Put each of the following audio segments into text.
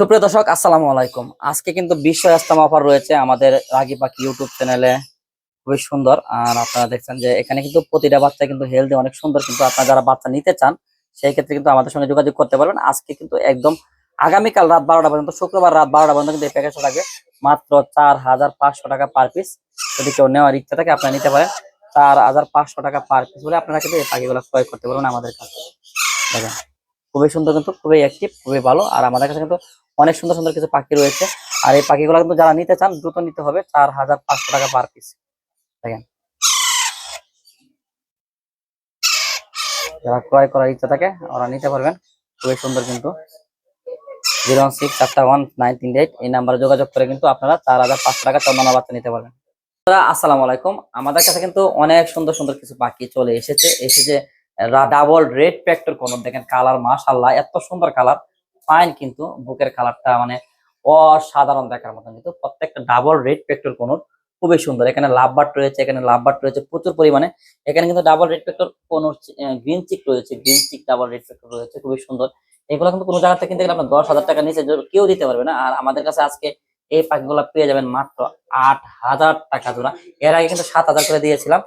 সুপ্রিয় দর্শক, আসসালামু আলাইকুম। আজকে কিন্তু বিশ্ব ইস্তামা অফার রয়েছে আমাদের রাগি পাখি ইউটিউব চ্যানেলে। খুবই সুন্দর। আর আপনারা দেখছেন যে এখানে কিন্তু প্রতিটা বাচ্চা কিন্তু হেলদি অনেক সুন্দর কিন্তু আপনারা যারা বাচ্চা নিতে চান, সেই ক্ষেত্রে কিন্তু আমাদের সঙ্গে যোগাযোগ করতে পারবেন। আজকে কিন্তু একদম আগামীকাল রাত বারোটা পর্যন্ত, শুক্রবার রাত বারোটা পর্যন্ত কিন্তু এই প্যাকেজটা থাকে মাত্র চার হাজার পাঁচশো টাকা পার পিস যদি কেউ নেওয়ার ইচ্ছা থাকে, আপনারা নিতে পারেন। চার হাজার পাঁচশো টাকা পার পিস বলে আপনারা কিন্তু এই পাখিগুলো ক্রয় করতে পারবেন আমাদের কাছে দেখেন। খুবই সুন্দর কিন্তু খুবই অ্যাক্টিভ খুবই ভালো। আর আমাদের কাছে কিন্তু অনেক সুন্দর সুন্দর কিছু পাখি রয়েছে। আর এই পাখিগুলো কিন্তু যারা নিতে চান, দ্রুত নিতে হবে চার হাজার পাঁচশো টাকা পার পিস দেখেন। যারা ক্রয় করার ইচ্ছা থাকে, ওরা নিতে পারবেন। খুবই সুন্দর কিন্তু। জিরো সিক্স, চারটা ওয়ান, নাইন তিন এইট, এই নাম্বারে যোগাযোগ করে কিন্তু আপনারা চার হাজার পাঁচশো টাকা চন্দনা বাচ্চা নিতে পারবেন। আসসালামু আলাইকুম। আমাদের কাছে কিন্তু অনেক সুন্দর সুন্দর কিছু পাখি চলে এসেছে। এসেছে ডাবল রেড প্যাক্টর কোন, দেখেন কালার মাশাল্লাহ এত সুন্দর কালার ফাইন কিন্তু বুকের কালারটা মানে অসাধারণ দেখার মতন কিন্তু প্রত্যেকটা ডাবল রেড পেক্টর কোন, খুবই সুন্দর। এখানে লাভ বাট রয়েছে, এখানে লাভ বাট রয়েছে প্রচুর পরিমাণে। এখানে কিন্তু ডাবল রেড পেক্টর কোন গ্রিন চিক রয়েছে green cheek double red factor রয়েছে, খুবই সুন্দর। এগুলো কিন্তু কোনো জায়গা থেকে কিনতে গেলে আপনার দশ হাজার টাকা নিচে কেউ দিতে পারবে না। আর আমাদের কাছে আজকে এই পাখিগুলো পেয়ে যাবেন মাত্র আট হাজার টাকা জোড়া। এর আগে কিন্তু সাত হাজার করে দিয়েছিলাম।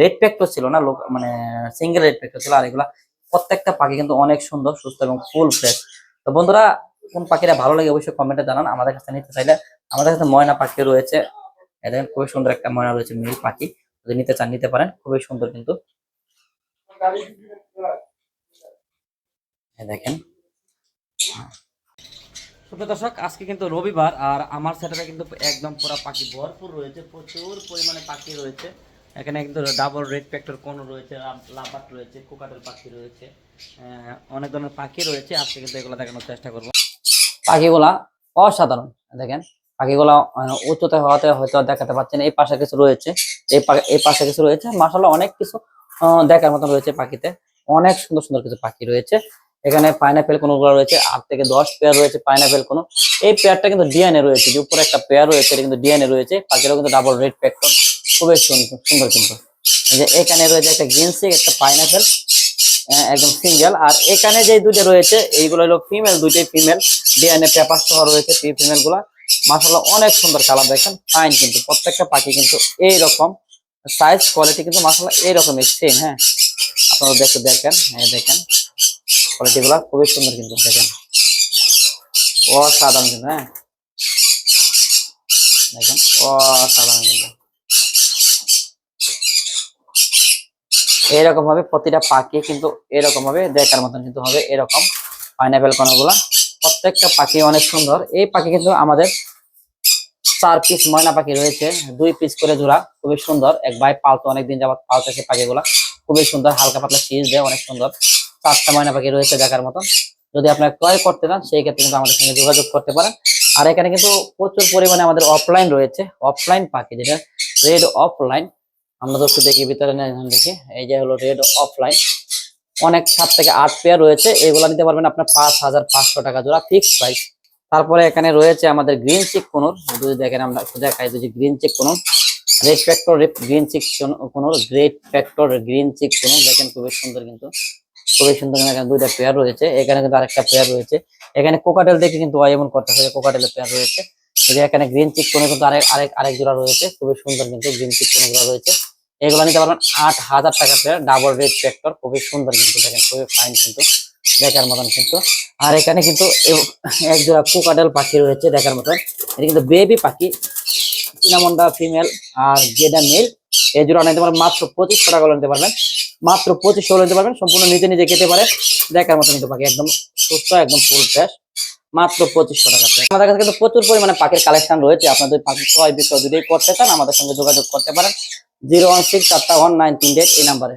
রেড পেক্টর ছিল না, লোক মানে সিঙ্গেল রেড পেক্টর ছিল, আর এগুলা প্রত্যেকটা পাখি কিন্তু অনেক সুন্দর, সুস্থ এবং ফুল ফ্রেশ তো বন্ধুরা, কোন পাখিটা ভালো লাগে অবশ্যই কমেন্টে জানান, আমাদের কাছে নিতে চাইলে আমাদের কাছে ময়না পাখি রয়েছে। দেখেন, খুবই সুন্দর একটা ময়না রয়েছে মিল পাখি। যদি নিতে চান, নিতে পারেন, খুবই সুন্দর কিন্তু। দেখেন। সুপ্রিয় দর্শক, আজকে কিন্তু রবিবার, আর আমার সেটাতে কিন্তু একদম পুরো পাখি ভরপুর রয়েছে, প্রচুর পরিমাণে পাখি রয়েছে। এখানে কিন্তু ডাবল রেড প্যাক্টর কোন রয়েছে লাভাট রয়েছে কোকাটের পাখি রয়েছে অনেক ধরনের পাখি রয়েছে, আজকে কিন্তু এগুলো দেখানোর চেষ্টা করব। পাখিগুলা অসাধারণ, দেখেন, পাখিগুলা উচ্চতে হওয়াতে হয়তো দেখাতে পাচ্ছেন এই পাশে কিছু রয়েছে, এই এই পাশে কিছু রয়েছে মাসাল্লাহ অনেক কিছু দেখার মতন রয়েছে পাখিতে, অনেক সুন্দর সুন্দর কিছু পাখি রয়েছে, এখানে পাইনাপেল কোনগুলো রয়েছে, আট থেকে দশ পেয়ার রয়েছে পাইনাপেল কোনো, এই পেয়ারটা কিন্তু ডিএনএ রয়েছে, যে উপরে একটা পেয়ার রয়েছে, এটা কিন্তু ডিএনএ রয়েছে, পাখিরাও কিন্তু ডাবল রেড প্যাক্টর খুবই সুন্দর সুন্দর কিন্তু। যে এখানে রয়েছে একটা গ্রিনসিক একটা পাইনাপেল একদম সিঙ্গেল আর এখানে যে দুটো রয়েছে, এইগুলো হলো ফিমেল দুইটাই ফিমেল ডিএনএ পেপার সহ রয়েছে ফিমেলগুলা। মাসাল্লাহ অনেক সুন্দর কালার দেখেন। ফাইন কিন্তু, প্রত্যেকটা পাখি কিন্তু এইরকম। সাইজ কোয়ালিটি কিন্তু মাসাল্লাহ এইরকমই সেম হ্যাঁ। আপনারা দেখে দেখেন হ্যাঁ দেখেন। কোয়ালিটি গুলা খুবই সুন্দর কিন্তু, দেখেন। অসাধারণ কিন্তু হ্যাঁ। দেখেন, অসাধারণ কিন্তু। এরকম ভাবে প্রতিটা পাখি কিন্তু এরকম ভাবে দেখার মতন কিন্তু হবে এরকম পাইনাপেল কণাগুলা। প্রত্যেকটা পাখি অনেক সুন্দর। এই পাখি কিন্তু আমাদের চার পিস ময়না পাখি রয়েছে, দুই পিস করে জোড়া, খুবই সুন্দর। এক ভাই পালতো অনেকদিন যাবত পালতেছে পাখিগুলা, খুবই সুন্দর, হালকা পাতলা সিজ দেয়, অনেক সুন্দর। চারটা ময়না পাখি রয়েছে দেখার মতন। যদি আপনারা ক্রয় করতে চান, সেই ক্ষেত্রে কিন্তু আমাদের সঙ্গে যোগাযোগ করতে পারেন। আর এখানে কিন্তু প্রচুর পরিমাণে আমাদের অফলাইন রয়েছে অফলাইন পাখি যেটা রেড অফলাইন আমরা তো একটু দেখি ভিতরে না দেখি। এই যে হলো রেড অফলাইন অনেক সাত থেকে আট পেয়ার রয়েছে। এগুলো নিতে পারবেন আপনার পাঁচ হাজার পাঁচশো টাকা জোড়া ফিক্সড প্রাইস তারপরে এখানে রয়েছে আমাদের গ্রিন চিক কোনোর যদি দেখেন আমরা দেখাই যদি green chick conure red factor green chick conure great factor green chick conure দেখেন খুবই সুন্দর কিন্তু। খুবই সুন্দর এখানে দুইটা পেয়ার রয়েছে। এখানে কিন্তু আরেকটা পেয়ার রয়েছে। এখানে কোকাটেল দেখে কিন্তু এমন করতেছে যে কোকাটেলের পেয়ার রয়েছে। এখানে গ্রিন চিক কোনো কিন্তু আরেক আরেক আরেক জোড়া রয়েছে। খুবই সুন্দর কিন্তু গ্রিন চিক কোনো গুলো রয়েছে। এগুলো নিতে পারবেন আট হাজার টাকা পেয়ার ডাবল রেড ফ্যাক্টর খুবই সুন্দর কিন্তু দেখেন, খুবই ফাইন কিন্তু, দেখার মতন কিন্তু। আর এখানে কিন্তু এক জোড়া পাখি রয়েছে দেখার মতন। এটা কিন্তু বেবি পাখি চিনামন্ডা ফিমেল আর জেডা মেল এই জোড়া নিতে পারবেন মাত্র পঁচিশশো টাকা নিতে পারবেন। মাত্র পঁচিশশো নিতে পারবেন, সম্পূর্ণ নিজে নিজে খেতে পারে। দেখার মতো কিন্তু পাখি একদম সুস্থ, একদম ফুল ফ্রেশ মাত্র পঁচিশশো টাকা। আমাদের কাছে কিন্তু প্রচুর পরিমাণে পাখির কালেকশন রয়েছে। আপনাদের পাখি ক্রয় বিক্রয় যদি করতে চান, আমাদের সঙ্গে যোগাযোগ করতে পারেন। জিরো ওয়ান সিক্স চারটা ওয়ান নাইন তিন ডেট এই নাম্বারে।